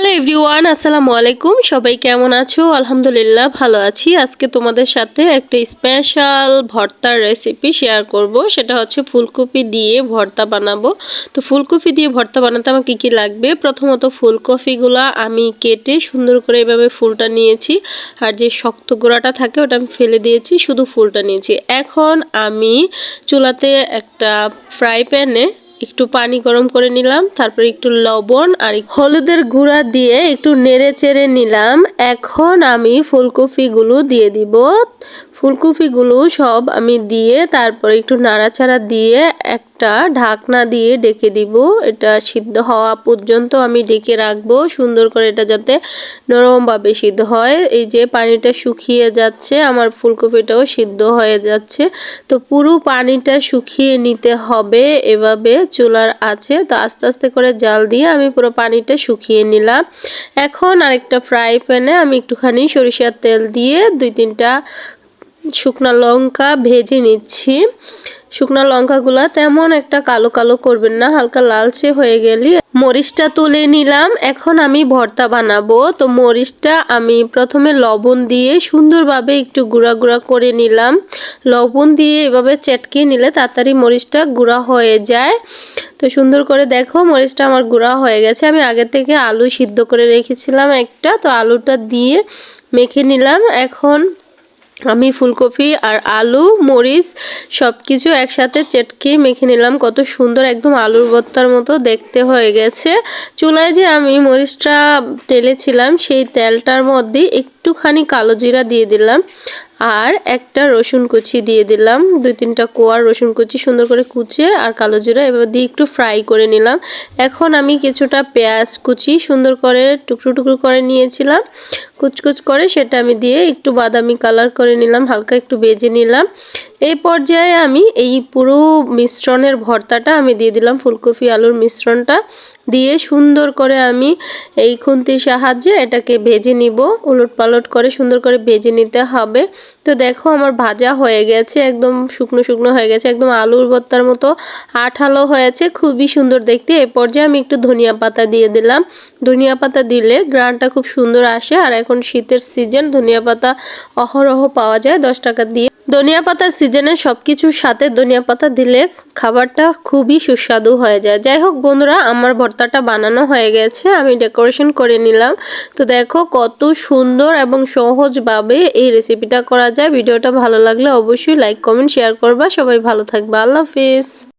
Hello everyone, আসসালামু আলাইকুম। সবাই কেমন আছো? আলহামদুলিল্লাহ ভালো আছি। আজকে তোমাদের সাথে একটা স্পেশাল ভর্তার রেসিপি শেয়ার করব। সেটা হচ্ছে ফুলকপি দিয়ে ভর্তা বানাবো। তো ফুলকপি দিয়ে ভর্তা বানাতে আমার কী কী লাগবে? প্রথমত ফুলকপিগুলো আমি কেটে সুন্দর করে এভাবে ফুলটা নিয়েছি। আর যে শক্ত গোড়াটা থাকে, ওটা আমি ফেলে দিয়েছি, শুধু ফুলটা নিয়েছি। এখন আমি চুলাতে একটা ফ্রাই প্যানে একটু পানি গরম করে নিলাম, তারপর একটু লবণ আর হলুদের গুঁড়া দিয়ে একটু নেড়ে চেড়ে নিলাম। এখন আমি ফুলকপিগুলো দিয়ে দিব। ফুলকপিগুলো সব আমি দিয়ে তারপর একটু নাড়াচাড়া দিয়ে একটা ঢাকনা দিয়ে ডেকে দিব। এটা সিদ্ধ হওয়া পর্যন্ত আমি ডেকে রাখব সুন্দর করে এটা যাতে নরমভাবে সিদ্ধ হয়। এই যে পানিটা শুকিয়ে যাচ্ছে, আমার ফুলকপিটাও সিদ্ধ হয়ে যাচ্ছে। তো পুরো পানিটা শুকিয়ে নিতে হবে এভাবে চুলার আছে। তো আস্তে আস্তে করে জাল দিয়ে আমি পুরো পানিটা শুকিয়ে নিলাম। এখন আরেকটা ফ্রাই প্যানে আমি একটুখানি সরিষার তেল দিয়ে দুই তিনটা শুকনা লঙ্কা ভেজে নিচ্ছি। শুকনা লঙ্কাগুলো তেমন একটা কালো কালো করবেন না, হালকা লালচে হয়ে গেলে। মরিচটা তুলে নিলাম। এখন আমি ভর্তা বানাবো। তো মরিচটা আমি প্রথমে লবণ দিয়ে সুন্দরভাবে একটু গুঁড়া গুঁড়া করে নিলাম। লবণ দিয়ে এভাবে চেটকে নিলে তাড়াতাড়ি মরিচটা গুঁড়া হয়ে যায়। তো সুন্দর করে দেখো, মরিচটা আমার গুঁড়া হয়ে গেছে। আমি আগে থেকে আলু সিদ্ধ করে রেখেছিলাম একটা। তো আলুটা দিয়ে মেখে নিলাম। এখন আমি ফুলকপি আর আলু, মরিচ সব কিছু একসাথে চেটকে মেখে নিলাম। কত সুন্দর একদম আলুর বত্তার মতো দেখতে হয়ে গেছে। চুলায় যে আমি মরিচটা তেলেছিলাম সেই তেলটার মধ্যে একটুখানি কালো জিরা দিয়ে দিলাম। আর একটা রসুন কুচি দিয়ে দিলাম। দুই তিনটা কোয়ার রসুন কুচি সুন্দর করে কুচে আর কালো জিরা এবার দিয়ে একটু ফ্রাই করে নিলাম। এখন আমি কিছুটা পেঁয়াজ কুচি সুন্দর করে টুকরো টুকরো করে নিয়েছিলাম। কুচকুচ করে সেটা আমি দিয়ে একটু বাদামি কালার করে নিলাম, হালকা একটু বেজে নিলাম। এই পর্যায়ে আমি এই পুরো মিশ্রণের ভর্তাটা আমি দিয়ে দিলাম, ফুলকপি আলুর মিশ্রণটা। দিয়ে সুন্দর করে আমি এই খুন্তির সাহায্যে এটাকে ভেজে নিব উলট পালট করে সুন্দর করে ভেজে নিতে হবে। তো দেখো আমার ভাজা হয়ে গেছে, একদম শুকনো শুকনো হয়ে গেছে, একদম আলুর ভর্তার মতো আঠালো হয়েছে, খুবই সুন্দর দেখতে। এ পর্যায়ে আমি একটু ধনিয়া পাতা দিয়ে দিলাম। ধনিয়া পাতা দিলে গ্রানটা খুব সুন্দর আসে, আর এখন শীতের সিজন, ধনিয়া পাতা অহরহ পাওয়া যায়, দশ টাকা দিয়ে। ধনিয়া পাতার সিজনে সব কিছুর সাথে ধনিয়া পাতা দিলে খাবারটা খুবই সুস্বাদু হয়ে যায়। যাই হোক বন্ধুরা, আমার ভর্তাটা বানানো হয়ে গেছে, আমি ডেকোরেশন করে নিলাম। তো দেখো কত সুন্দর এবং সহজভাবে এই রেসিপিটা করা যায়। ভিডিওটা ভালো লাগলে অবশ্যই লাইক, কমেন্ট, শেয়ার করবা। সবাই ভালো থাকবে। আল্লাহ হাফিজ।